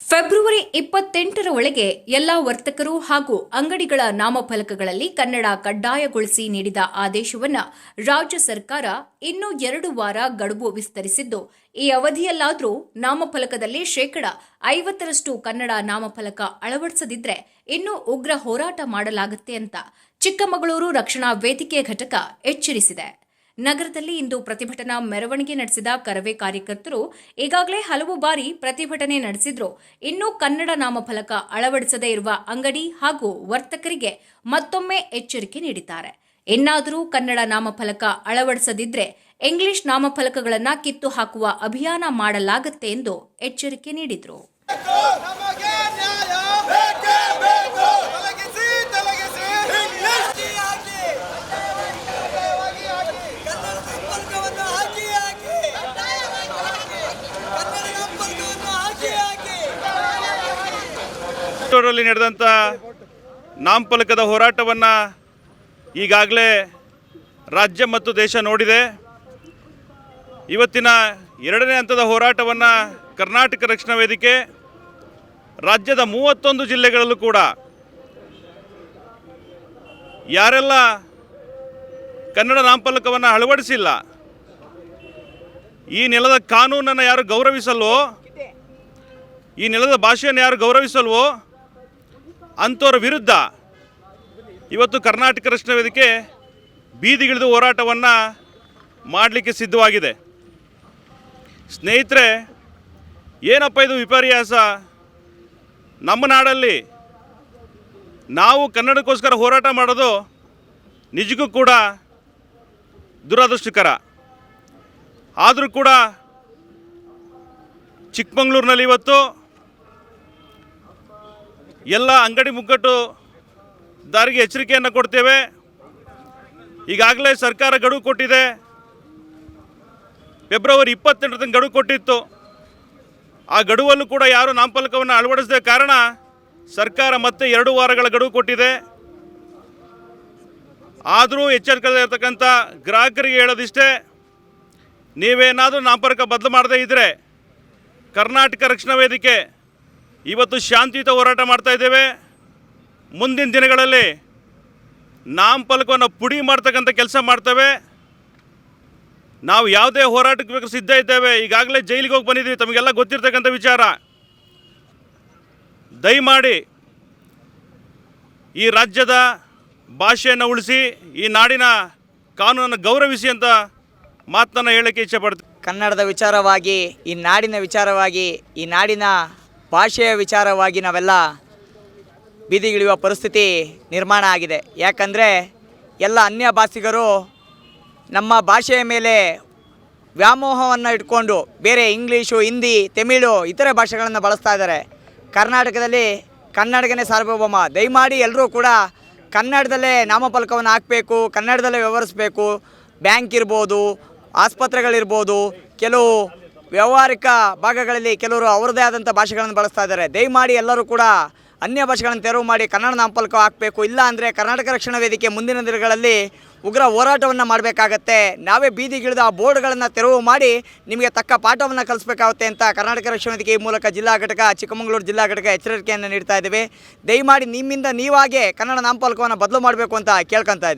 February ಇಪ್ಪತ್ತೆಂಟರ ಒಳಗೆ ಎಲ್ಲಾ ವರ್ತಕರು ಹಾಗೂ ಅಂಗಡಿಗಳ ನಾಮಫಲಕಗಳಲ್ಲಿ ಕನ್ನಡ ಕಡ್ಡಾಯಗೊಳಿಸಿ ನೀಡಿದ ಆದೇಶವನ್ನು ರಾಜ್ಯ ಸರ್ಕಾರ ಇನ್ನೂ ಎರಡು ವಾರ ಗಡುವು ವಿಸ್ತರಿಸಿದ್ದು, ಈ ಅವಧಿಯಲ್ಲಾದರೂ ನಾಮಫಲಕದಲ್ಲಿ ಶೇಕಡ ಐವತ್ತರಷ್ಟು ಕನ್ನಡ ನಾಮಫಲಕ ಅಳವಡಿಸದಿದ್ರೆ ಇನ್ನೂ ಉಗ್ರ ಹೋರಾಟ ಮಾಡಲಾಗುತ್ತೆ ಅಂತ ಚಿಕ್ಕಮಗಳೂರು ರಕ್ಷಣಾ ವೇದಿಕೆ ಘಟಕ ಎಚ್ಚರಿಸಿದೆ. ನಗರದಲ್ಲಿ ಇಂದು ಪ್ರತಿಭಟನಾ ಮೆರವಣಿಗೆ ನಡೆಸಿದ ಕರವೇ ಕಾರ್ಯಕರ್ತರು ಈಗಾಗಲೇ ಹಲವು ಬಾರಿ ಪ್ರತಿಭಟನೆ ನಡೆಸಿದ್ರು. ಇನ್ನೂ ಕನ್ನಡ ನಾಮಫಲಕ ಅಳವಡಿಸದೇ ಇರುವ ಅಂಗಡಿ ಹಾಗೂ ವರ್ತಕರಿಗೆ ಮತ್ತೊಮ್ಮೆ ಎಚ್ಚರಿಕೆ ನೀಡಿದ್ದಾರೆ. ಇನ್ನಾದರೂ ಕನ್ನಡ ನಾಮಫಲಕ ಅಳವಡಿಸದಿದ್ರೆ ಇಂಗ್ಲಿಷ್ ನಾಮಫಲಕಗಳನ್ನು ಕಿತ್ತು ಹಾಕುವ ಅಭಿಯಾನ ಮಾಡಲಾಗುತ್ತೆ ಎಂದು ಎಚ್ಚರಿಕೆ ನೀಡಿದರು. ಬೆಂಗಳೂರಲ್ಲಿ ನಡೆದಂಥ ನಾಮಫಲಕದ ಹೋರಾಟವನ್ನು ಈಗಾಗಲೇ ರಾಜ್ಯ ಮತ್ತು ದೇಶ ನೋಡಿದೆ. ಇವತ್ತಿನ ಎರಡನೇ ಹಂತದ ಹೋರಾಟವನ್ನು ಕರ್ನಾಟಕ ರಕ್ಷಣಾ ವೇದಿಕೆ, ರಾಜ್ಯದ ಮೂವತ್ತೊಂದು ಜಿಲ್ಲೆಗಳಲ್ಲೂ ಕೂಡ ಯಾರೆಲ್ಲ ಕನ್ನಡ ನಾಮಫಲಕವನ್ನು ಅಳವಡಿಸಿಲ್ಲ, ಈ ನೆಲದ ಕಾನೂನನ್ನು ಯಾರು ಗೌರವಿಸಲ್ವೋ, ಈ ನೆಲದ ಭಾಷೆಯನ್ನು ಯಾರು ಗೌರವಿಸಲ್ವೋ ಅಂಥವ್ರ ವಿರುದ್ಧ ಇವತ್ತು ಕರ್ನಾಟಕ ರಕ್ಷಣಾ ವೇದಿಕೆ ಬೀದಿಗಿಳಿದು ಹೋರಾಟವನ್ನು ಮಾಡಲಿಕ್ಕೆ ಸಿದ್ಧವಾಗಿದೆ. ಸ್ನೇಹಿತರೆ, ಏನಪ್ಪ ಇದು ವಿಪರ್ಯಾಸ? ನಮ್ಮ ನಾಡಲ್ಲಿ ನಾವು ಕನ್ನಡಕ್ಕೋಸ್ಕರ ಹೋರಾಟ ಮಾಡೋದು ನಿಜಕ್ಕೂ ಕೂಡ ದುರದೃಷ್ಟಕರ. ಆದರೂ ಕೂಡ ಚಿಕ್ಕಮಂಗ್ಳೂರಿನಲ್ಲಿ ಇವತ್ತು ಎಲ್ಲ ಅಂಗಡಿ ಮುಗ್ಗಟ್ಟು ದಾರಿಗೆ ಎಚ್ಚರಿಕೆಯನ್ನು ಕೊಡ್ತೇವೆ. ಈಗಾಗಲೇ ಸರ್ಕಾರ ಗಡುವು ಕೊಟ್ಟಿದೆ. ಫೆಬ್ರವರಿ ಇಪ್ಪತ್ತೆಂಟರ ತನಕ ಗಡುವು ಕೊಟ್ಟಿತ್ತು. ಆ ಗಡುವಲ್ಲೂ ಕೂಡ ಯಾರು ನಾಮಫಲಕವನ್ನು ಅಳವಡಿಸದ ಕಾರಣ ಸರ್ಕಾರ ಮತ್ತೆ ಎರಡು ವಾರಗಳ ಗಡುವು ಕೊಟ್ಟಿದೆ. ಆದರೂ ಎಚ್ಚರಿಕೆಯಲ್ಲಿರ್ತಕ್ಕಂಥ ಗ್ರಾಹಕರಿಗೆ ಹೇಳೋದಿಷ್ಟೇ, ನೀವೇನಾದರೂ ನಾಮಫಲಕ ಬದಲು ಮಾಡದೇ ಇದ್ದರೆ ಕರ್ನಾಟಕ ರಕ್ಷಣಾ ವೇದಿಕೆ ಇವತ್ತು ಶಾಂತಿಯುತ ಹೋರಾಟ ಮಾಡ್ತಾ ಇದ್ದೇವೆ. ಮುಂದಿನ ದಿನಗಳಲ್ಲಿ ನಾಮಫಲಕವನ್ನು ಪುಡಿ ಮಾಡ್ತಕ್ಕಂಥ ಕೆಲಸ ಮಾಡ್ತೇವೆ. ನಾವು ಯಾವುದೇ ಹೋರಾಟಕ್ಕೆ ಬೇಕು ಸಿದ್ಧ ಇದ್ದೇವೆ. ಈಗಾಗಲೇ ಜೈಲಿಗೆ ಹೋಗಿ ಬಂದಿದ್ದೀವಿ. ತಮಗೆಲ್ಲ ಗೊತ್ತಿರ್ತಕ್ಕಂಥ ವಿಚಾರ. ದಯಮಾಡಿ ಈ ರಾಜ್ಯದ ಭಾಷೆಯನ್ನು ಉಳಿಸಿ, ಈ ನಾಡಿನ ಕಾನೂನನ್ನು ಗೌರವಿಸಿ ಅಂತ ಮಾತನ್ನು ಹೇಳಕ್ಕೆ ಇಚ್ಛೆಪಡ್ತೀನಿ ಕನ್ನಡದ ವಿಚಾರವಾಗಿ, ಈ ನಾಡಿನ ವಿಚಾರವಾಗಿ, ಈ ನಾಡಿನ ಭಾಷೆಯ ವಿಚಾರವಾಗಿ ನಾವೆಲ್ಲ ಬೀದಿಗಿಳಿಯುವ ಪರಿಸ್ಥಿತಿ ನಿರ್ಮಾಣ ಆಗಿದೆ. ಯಾಕಂದರೆ ಎಲ್ಲ ಅನ್ಯ ಭಾಷಿಗರು ನಮ್ಮ ಭಾಷೆಯ ಮೇಲೆ ವ್ಯಾಮೋಹವನ್ನು ಇಟ್ಕೊಂಡು ಬೇರೆ ಇಂಗ್ಲೀಷು, ಹಿಂದಿ, ತಮಿಳು, ಇತರೆ ಭಾಷೆಗಳನ್ನು ಬಳಸ್ತಾ ಇದ್ದಾರೆ. ಕರ್ನಾಟಕದಲ್ಲಿ ಕನ್ನಡಗನೇ ಸಾರ್ವಭೌಮ. ದಯಮಾಡಿ ಎಲ್ಲರೂ ಕೂಡ ಕನ್ನಡದಲ್ಲೇ ನಾಮಫಲಕವನ್ನು ಹಾಕಬೇಕು, ಕನ್ನಡದಲ್ಲೇ ವ್ಯವಹರಿಸಬೇಕು. ಬ್ಯಾಂಕ್ ಇರ್ಬೋದು, ಆಸ್ಪತ್ರೆಗಳಿರ್ಬೋದು, ಕೆಲವು ವ್ಯಾವಹಾರಿಕ ಭಾಗಗಳಲ್ಲಿ ಕೆಲವರು ಅವರದೇ ಆದಂಥ ಭಾಷೆಗಳನ್ನು ಬಳಸ್ತಾ ಇದ್ದಾರೆ. ದಯಮಾಡಿ ಎಲ್ಲರೂ ಕೂಡ ಅನ್ಯ ಭಾಷೆಗಳನ್ನು ತೆರವು ಮಾಡಿ ಕನ್ನಡ ನಾಮಫಲಕ ಹಾಕಬೇಕು. ಇಲ್ಲ ಅಂದರೆ ಕರ್ನಾಟಕ ರಕ್ಷಣಾ ವೇದಿಕೆ ಮುಂದಿನ ದಿನಗಳಲ್ಲಿ ಉಗ್ರ ಹೋರಾಟವನ್ನು ಮಾಡಬೇಕಾಗತ್ತೆ. ನಾವೇ ಬೀದಿಗಿಳಿದು ಆ ಬೋರ್ಡ್ಗಳನ್ನು ತೆರವು ಮಾಡಿ ನಿಮಗೆ ತಕ್ಕ ಪಾಠವನ್ನು ಕಲಿಸಬೇಕಾಗುತ್ತೆ ಅಂತ ಕರ್ನಾಟಕ ರಕ್ಷಣಾ ವೇದಿಕೆ ಈ ಮೂಲಕ ಜಿಲ್ಲಾ ಘಟಕ, ಚಿಕ್ಕಮಗಳೂರು ಜಿಲ್ಲಾ ಘಟಕ ಎಚ್ಚರಿಕೆಯನ್ನು ನೀಡ್ತಾ ಇದ್ದೇವೆ. ದಯಮಾಡಿ ನಿಮ್ಮಿಂದ ನೀವಾಗೆ ಕನ್ನಡ ನಾಮಫಲಕವನ್ನು ಬದಲು ಮಾಡಬೇಕು ಅಂತ ಕೇಳ್ಕೊತಾ